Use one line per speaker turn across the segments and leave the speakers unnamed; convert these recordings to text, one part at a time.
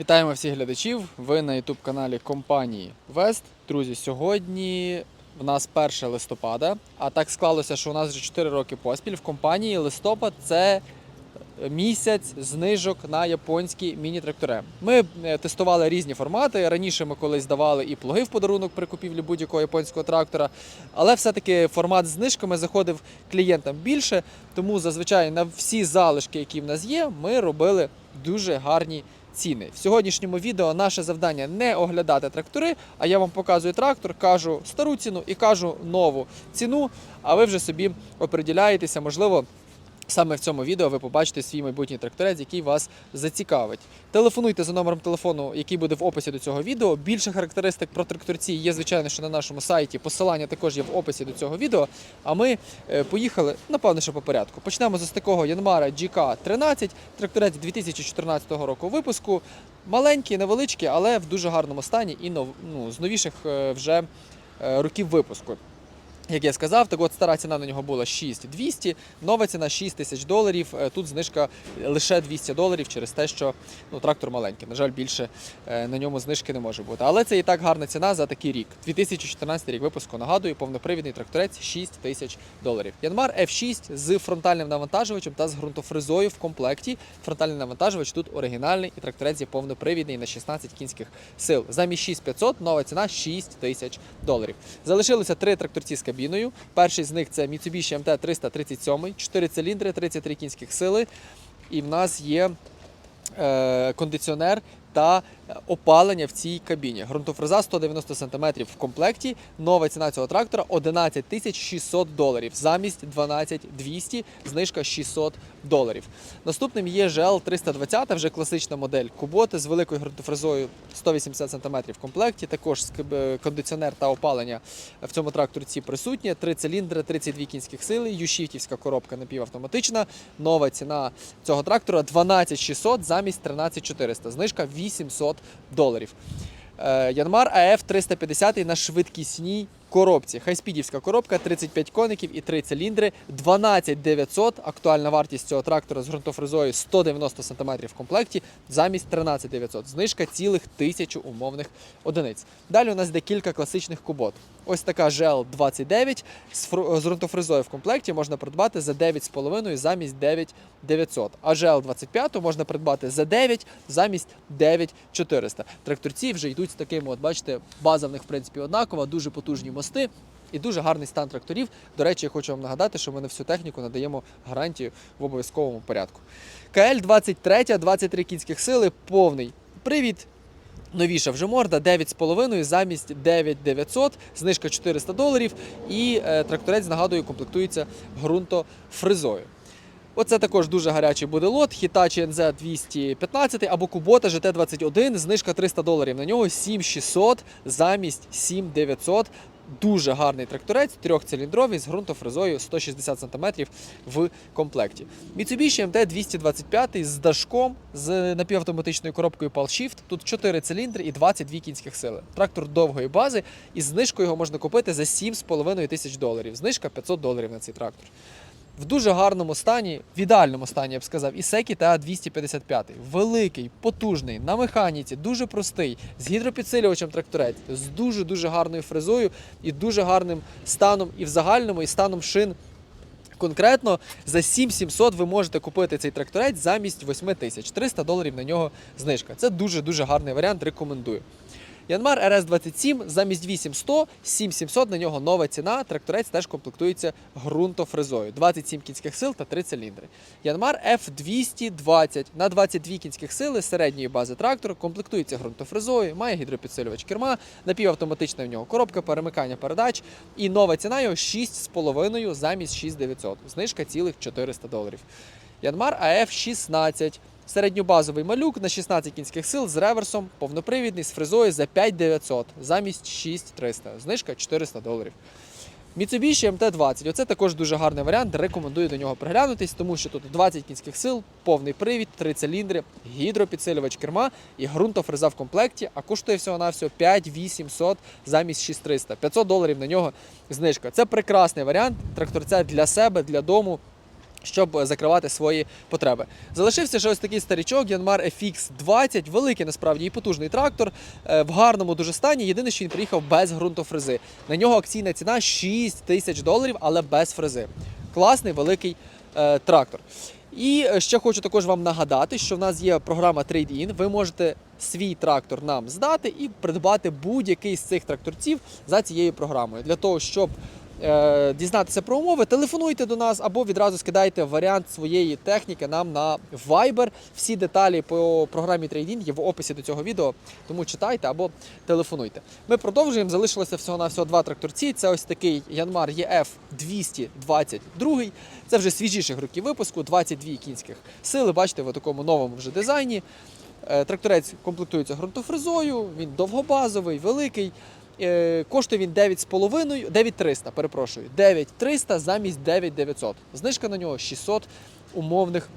Вітаємо всіх глядачів. Ви на youtube каналі компанії Вест. Друзі, сьогодні в нас 1 листопада, а так склалося, що у нас вже 4 роки поспіль в компанії листопад це місяць знижок на японські міні-трактори. Ми е, тестували різні формати. Раніше ми колись давали і плуги в подарунок при купівлі будь-якого японського трактора, але все-таки формат з знижками заходив клієнтам більше, тому зазвичай на всі залишки, які в нас є, ми робили дуже гарні ціни. В сьогоднішньому відео наше завдання не оглядати трактори, а я вам показую трактор, кажу стару ціну і кажу нову ціну, а ви вже собі оприділяєтеся, можливо. Саме в цьому відео ви побачите свій майбутній тракторець, який вас зацікавить. Телефонуйте за номером телефону, який буде в описі до цього відео. Більше характеристик про тракторці є, звичайно, що на нашому сайті. Посилання також є в описі до цього відео. А ми е, поїхали, напевно, що по порядку. Почнемо з такого Янмара GK13, тракторець 2014 року випуску. Маленький, невеличкий, але в дуже гарному стані і ну, з новіших е, вже е, років випуску. Як я сказав, так от стара ціна на нього була 6200, нова ціна 6 тисяч доларів. Е, Тут знижка лише 200 доларів через те, що ну, трактор маленький. На жаль, більше е, на ньому знижки не може бути. Але це і так гарна ціна за такий рік. 2014 рік випуску нагадую, повнопривідний тракторець 6 тисяч доларів. Янмар F6 з фронтальним навантажувачем та з ґрунтофрезою в комплекті. Фронтальний навантажувач тут оригінальний і тракторець є повнопривідний на 16 кінських сил. Замість 6500 нова ціна 6 тисяч доларів. Залишилося три тракторці з кабіною. Перший з них це Mitsubishi MT 337, 4 циліндри, 33 кінських сили. І в нас є е, кондиціонер та опалення в цій кабіні. Грунтофреза 190 см в комплекті. Нова ціна цього трактора 11 600 доларів замість 12 200, знижка 600 доларів. Наступним є GL 320, вже класична модель Куботи з великою ґрунтофрезою 180 см в комплекті. Також кондиціонер та опалення в цьому тракторці присутні. Три циліндри, 32 кінських сили, юшіфтівська коробка напівавтоматична. Нова ціна цього трактора 12 600 замість 13 400. Знижка 800 доларів. Е, Янмар АФ 350 на швидкісній коробці. Хайспідівська коробка, 35 коників і 3 циліндри, 12 900. Актуальна вартість цього трактора з ґрунтофризою 190 см в комплекті замість 13 900. Знижка цілих тисячу умовних одиниць. Далі у нас йде кілька класичних кубот. Ось така GL 29 з фру- з ґрунтофрезою в комплекті можна придбати за 9,5 замість 9 900. А GL 25 можна придбати за 9 замість 9 400. Тракторці вже йдуть з такими, от бачите, база в них в принципі однакова, дуже потужні мости. І дуже гарний стан тракторів. До речі, я хочу вам нагадати, що ми на всю техніку надаємо гарантію в обов'язковому порядку. КЛ 23, 23 кінських сили, повний привід. Новіша вже морда 9,5 замість 9900, знижка 400 доларів. І е, тракторець, нагадую, комплектується ґрунтофризою. Оце також дуже гарячий буде лот. Hitachi NZ 215 або Kubota GT21, знижка 300 доларів. На нього 7600 замість 7900. Дуже гарний тракторець, трьохциліндровий з ґрунтофрезою 160 см в комплекті. Mitsubishi MT 225 з дашком з напівавтоматичною коробкою PAL-Shift. Тут 4 циліндри і 22 кінських сили. Трактор довгої бази, і знижкою його можна купити за 7,5 тисяч доларів. Знижка 500 доларів на цей трактор. В дуже гарному стані, в ідеальному стані, я б сказав, і Секі та 255. Великий, потужний, на механіці, дуже простий, з гідропідсилювачем тракторець, з дуже-дуже гарною фрезою і дуже гарним станом і в загальному, і станом шин. Конкретно за 7700 ви можете купити цей тракторець замість 8 тисяч. 300 доларів на нього знижка. Це дуже-дуже гарний варіант, рекомендую. Янмар RS27 замість 8100, 7700 на нього нова ціна. Тракторець теж комплектується ґрунтофрезою. 27 кінських сил та 3 циліндри. Янмар F220 на 22 кінських сили середньої бази трактор, комплектується ґрунтофрезою, має гідропідсилювач керма, напівавтоматична в нього коробка, перемикання передач. І нова ціна його 6,5 замість 6900. Знижка цілих 400 доларів. Янмар АФ 16. Середньобазовий малюк на 16 кінських сил з реверсом, повнопривідний з фрезою за 5900 замість 6300. Знижка 400 доларів. Mitsubishi MT-20. Оце також дуже гарний варіант. Рекомендую до нього приглянутись, тому що тут 20 кінських сил, повний привід, 3 циліндри, гідропідсилювач керма і ґрунтофреза в комплекті, а коштує всього-навсього 5800 замість 6300. 500 доларів на нього знижка. Це прекрасний варіант тракторця для себе, для дому. Щоб е, закривати свої потреби. Залишився ще ось такий старічок Янмар FX20, великий насправді і потужний трактор е, в гарному дуже стані. Єдине, що він приїхав без ґрунтофрези. На нього акційна ціна 6 тисяч доларів, але без фрези. Класний великий е, трактор. І е, ще хочу також вам нагадати, що в нас є програма Trade-in. Ви можете свій трактор нам здати і придбати будь-який з цих тракторців за цією програмою. Для того, щоб дізнатися про умови, телефонуйте до нас або відразу скидайте варіант своєї техніки нам на Viber. Всі деталі по програмі Trade-in є в описі до цього відео, тому читайте або телефонуйте. Ми продовжуємо. Залишилося всього на всього два тракторці. Це ось такий Янмар EF 222. Це вже свіжіших років випуску, 22 кінських сили. Бачите, в такому новому вже дизайні. Е, Тракторець комплектується ґрунтофрезою, він довгобазовий, великий. Е, Коштує він 9,5, 9300, перепрошую, 9300 замість 9900. Знижка на нього 600 умовних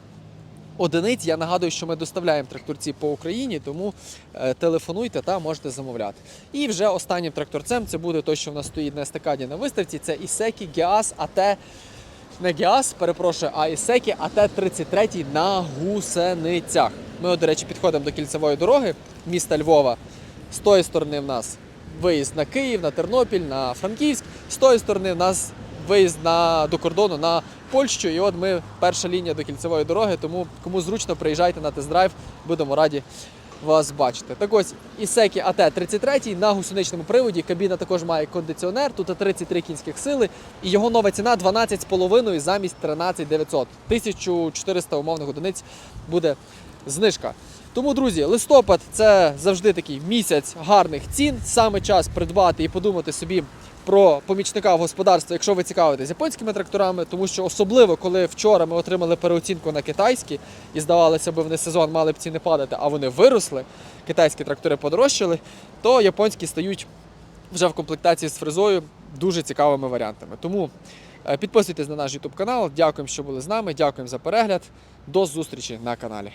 одиниць. Я нагадую, що ми доставляємо тракторці по Україні, тому е, телефонуйте та можете замовляти. І вже останнім тракторцем це буде той, що в нас стоїть на естакаді на виставці. Це Ісекі Гіас АТ. Не Гіас, перепрошую, а Ісекі АТ-33 на гусеницях. Ми, до речі, підходимо до кільцевої дороги міста Львова. З тої сторони в нас виїзд на Київ, на Тернопіль, на Франківськ. З тої сторони в нас виїзд на, до кордону на Польщу. І от ми перша лінія до кільцевої дороги, тому кому зручно, приїжджайте на тест-драйв, будемо раді вас бачити. Так ось Ісекі АТ-33 на гусеничному приводі. Кабіна також має кондиціонер, тут 33 кінських сили, і його нова ціна 12,5 замість 13,900. 1400 умовних одиниць буде знижка. Тому, друзі, листопад це завжди такий місяць гарних цін. Саме час придбати і подумати собі про помічника в господарстві, якщо ви цікавитесь японськими тракторами, тому що особливо коли вчора ми отримали переоцінку на китайські і здавалося б, вони сезон мали б ціни падати, а вони виросли. Китайські трактори подорожчали, то японські стають вже в комплектації з фрезою дуже цікавими варіантами. Тому е, підписуйтесь на наш YouTube канал. Дякуємо, що були з нами. Дякуємо за перегляд. До зустрічі на каналі.